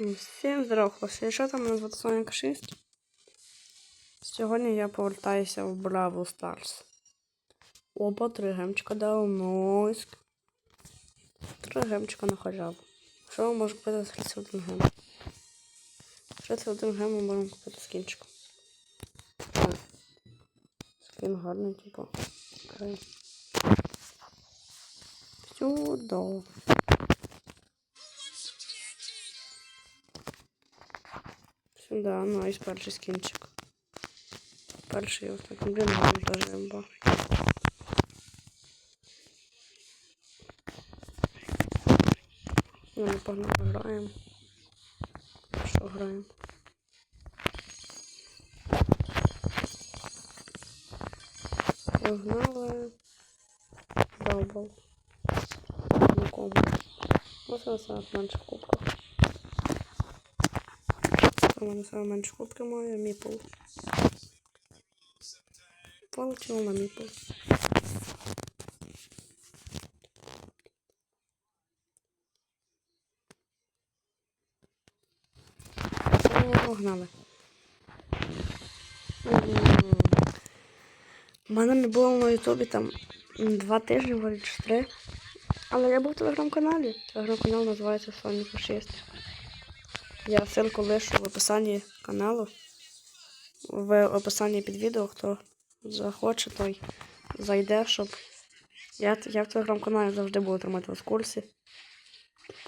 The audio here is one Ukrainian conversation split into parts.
Всім здоров, хлопці. Що там мене звати Соняка 6? Сьогодні я повертаюся в Бравл Старс. Опа, три гемчика дав, нойск. Три гемчика на. Що ми можемо купити за 31 гем? 31 гем ми можемо купити скінчиком. Так. Скін гарний, типу. Окей. Сюди. Сюди, ну ось перший скінчик. Перший ось так. Блін, гарний теж імба. Ну, ми погнали граємо. Що граємо? Погнали. Дабл. Нікому. Ось ось ось менше в кубках. У мене саме менше кубки має міпл. Получила на міпл. Погнали. У мене не було на Ютубі там два тижні, вроді чи три. Але я був в телеграм-каналі. Телеграм-канал називається Sonic 6. Я ссылку лишу в описанні каналу. В описанні під відео, хто захоче, той зайде, щоб. Я, я в телеграм-каналі завжди буду тримати вас в курсі.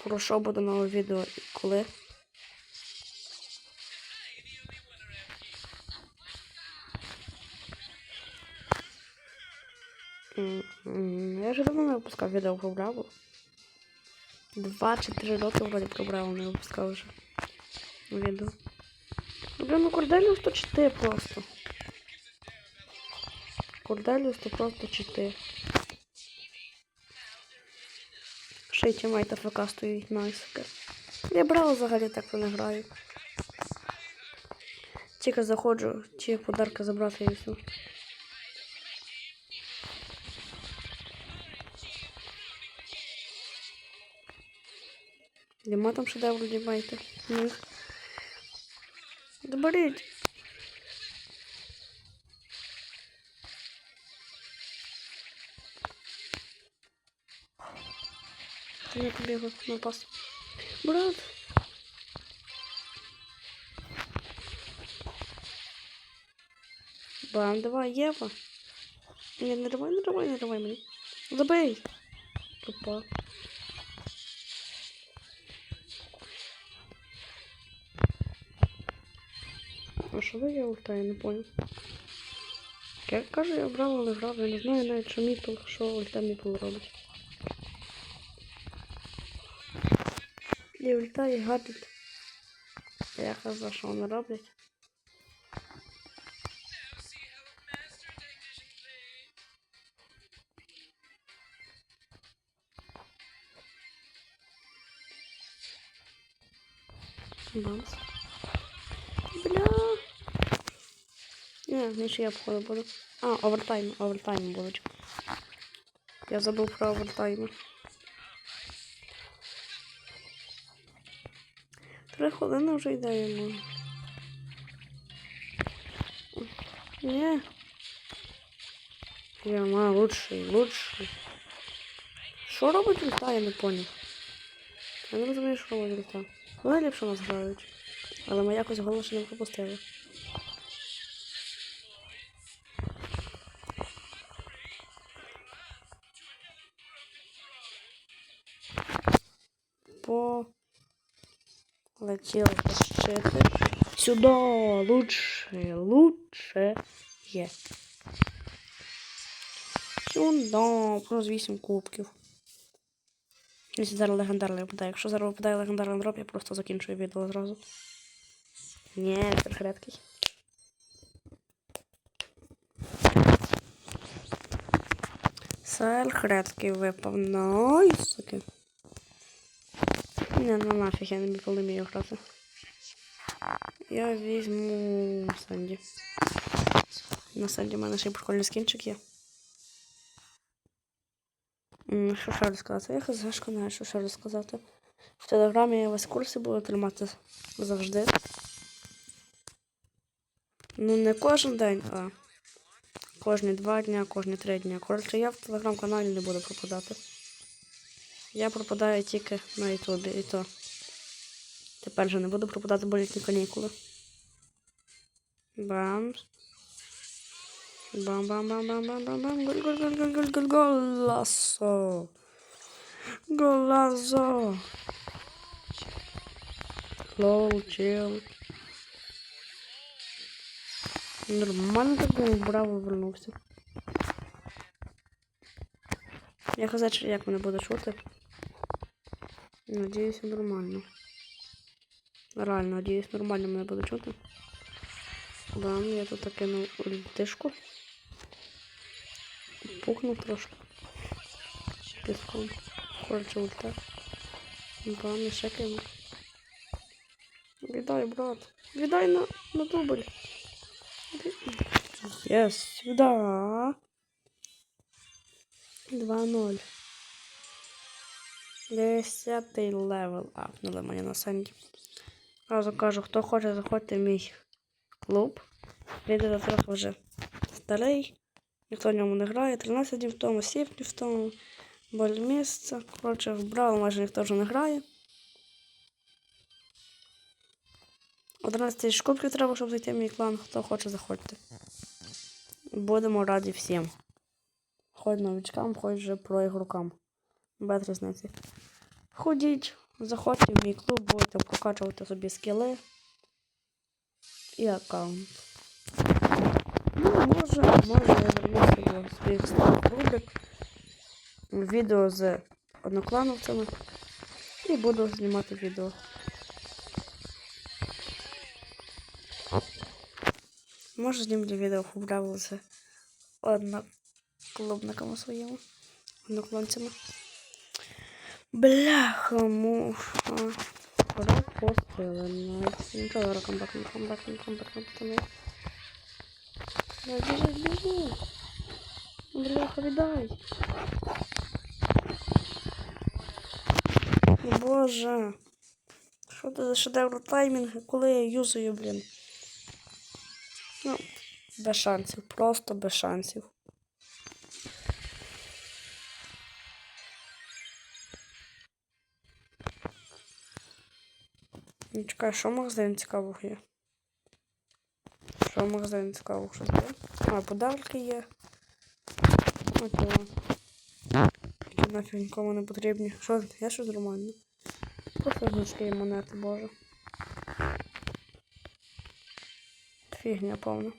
Про що буде нове відео і коли. Я вже давно не випускав відео про Бравл. Два чи три роки вроді про Бравл не випускав вже відео. Блин, ну Корделіус то чити просто. Корделіус то просто чити. Ще й тімейт АФК стоїть. Я брала взагалі так то не граю. Тільки заходжу, ті подарки забрати і все. Нема там шедевру дімейте. Ну. Доберіть. Я тобі його напас. Брат. Бам, давай, Єва. Ні, не давай, не давай, не давай мені. Забий. Тупа. Що я ульта, я не понял. Я кажу, я брав, але грав, я не знаю навіть, що міпл, що ульта міпл робить. І ульта і гадить. Я казав, що вони роблять. Бамс. Не, не я походу буду. А, овертайм, овертайм будуть. Я забув про овертайми. Три хвилини вже йде йому. Ні. Я маю лучший, лучший. Що робить літа, я не поняв. Я не розумію, що робить літа. Вони ліпше нас грають. Але ми якось голос не пропустили. По... Летел щити. Сюда лучше, лучше є. Сюда, плюс 8 кубків. Якщо зараз легендарний випадає. Якщо зараз випадає легендарний дроп, я просто закінчую відео зразу. Ні, це редкий. Сельх випав. Найс таки. Не, ну нафіг, я не коли вмію грати. Я візьму Санді. На Санді в мене ще й прикольний скінчик є. Що ще розказати? Я хазашку знаю, що ще розказати. В телеграмі я вас в курсі буду тримати завжди. Ну, не кожен день, а кожні два дня, кожні три дня. Коротше, я в телеграм-каналі не буду пропадати. Я пропадаю тільки на Ютубі і то. Тепер вже не буду пропадати, бо літні канікули. Бам. Бам бам бам бам бам бам бам голь голь голь голь голь голь голасо. Голазо. Лоу, чел. Нормально так браво вернувся. Я казати, як мене буде чути. Надіюся, нормально. Реально, надіюсь, нормально мене буде чути. Бам, я тут таки на ультишку. Пухнув трошки. Піском. Коротше, ульта. Бам, і ще кину. Віддай, брат. Віддай на, на дубль. Єс, сюди. 2-0. Десятий левел апнули мені на санді. Разу кажу, хто хоче, заходьте в мій клуб. Відео трохи вже старий. Ніхто в ньому не грає. 13 днів тому, 7 днів тому. Боль місяця. Коротше, в Браво майже ніхто вже не грає. 11 тисяч кубків треба, щоб зайти в мій клан. Хто хоче, заходьте. Будемо раді всім. Хоч новичкам, хоч вже про ігрокам. Без різниці. Ходіть, заходьте в мій клуб, будете прокачувати собі скіли і аккаунт. Ну, може, може я вернуся до своїх старих рубрик. Відео з одноклановцями. І буду знімати відео. Може знімлю відео побрав з одноклубниками своїми. Одноклонцями. Бляха, муха. Пора постріли навіть. Нічого, комбатну, комбатну, комбатну, пацани. Біжи, біжи. Бляха, віддай. Боже. Що це за шедевр таймінг, коли я юзаю, блін. Ну, без шансів, просто без шансів. Ну, чекай, що магазин цікавого є? Що магазин цікавого щось є? А, подарки є. Ось то. Які нафіг нікому не потрібні. Що, є щось нормальне? Просто значки і монети, боже. Фігня повна.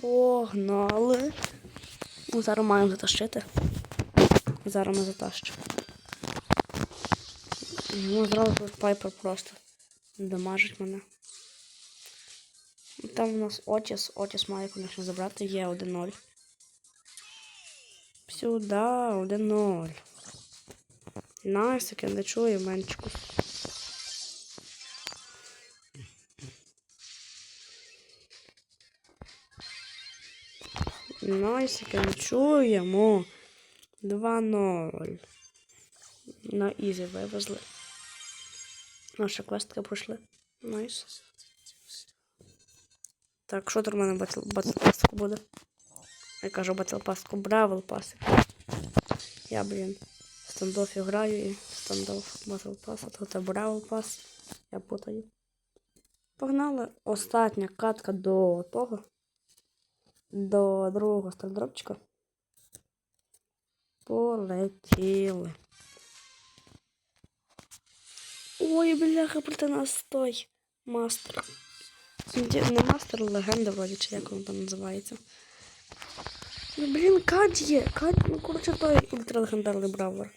Погнали. Ну, зараз маємо затащити. Зараз ми затащимо. Ну, зразу пайпер просто дамажить мене. Там у нас Отіс. Отіс має, звісно, забрати. Є 1-0. Сюди, 1-0. Найс, таке не чую менчику. Найс, таке не чуємо. 2-0. На ізі вивезли. Наша квестка пройшли. Найс. Так, що тут у мене батл, батл буде? Я кажу батл пастку, бравл пасик. Я, блін, в стандофі граю і стандоф батл пас, а тут бравл пас. Я путаю. Погнали. Остання катка до того. До другого стардропчика. Полетіли. Ой, бляха, проти нас той мастер. Не мастер, легенда вроді, чи як він там називається. Ну, блін, Кадь є. Ну коротше той ультралегендарний бравер.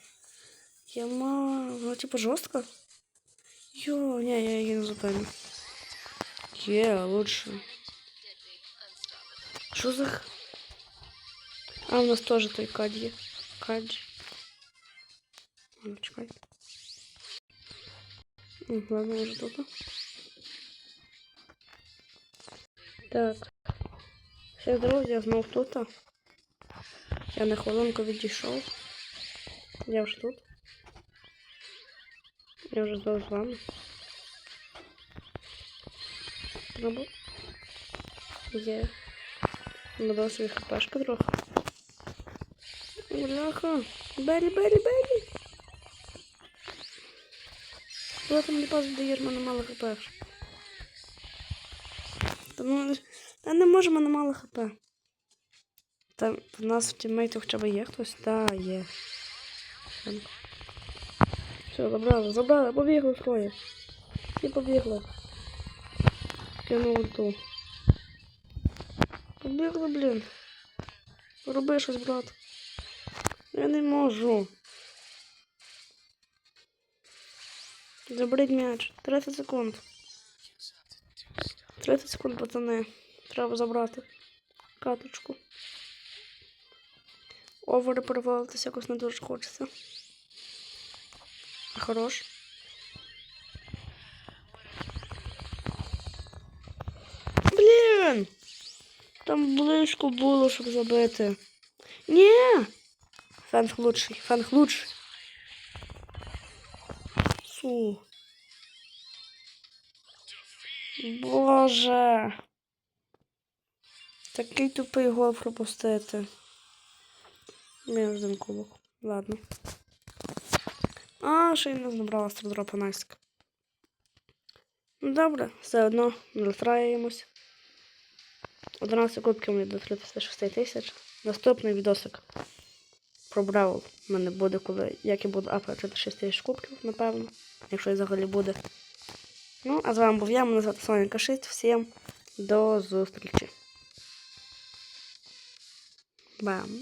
Яма, воно типу жорстко. Йо, ні, я її не зупиню. Є, лучше. Що за... х- А, у нас теж той Кадь є. Кадж. А, ну, чекай. Ну, ладно, вже тут. Так. Всіх друзі, я знов тут. Я на хвилинку відійшов. Я вже тут. Я вже знову з вами. Треба. Є. Надав собі хпшка трохи. Бляха. Белі, белі, белі. Куди там ліпас даєш, мене мало хп. Та, ну, та не може, мене мало хп. Там в нас в тіммейтах хоча б є хтось? Так, є. Все, забрали, забрали, побігли троє. Всі побігли. Кинув ту. Побігли, блін. Роби щось, брат. Я не можу. Заберіть м'яч. 30 секунд. 30 секунд, пацани. Треба забрати каточку. Овери перевалитися якось не дуже хочеться. Хорош. Блін! Там близько було, щоб забити. Ні! Фенг лучший, фенг лучший. Фу. Боже. Такий тупий гол пропустити. Мінус один кубок. Ладно. А, ще й не набрала стардропа Настя. Ну добре, все одно не. 11 кубків мені до 36 тисяч. Наступний відосик про Бравл в мене буде, коли як я буду апати 36 тисяч кубків, напевно. Якщо і взагалі буде. Ну, а з вами був я, мене звати Соня 6. Всім до зустрічі. Бам!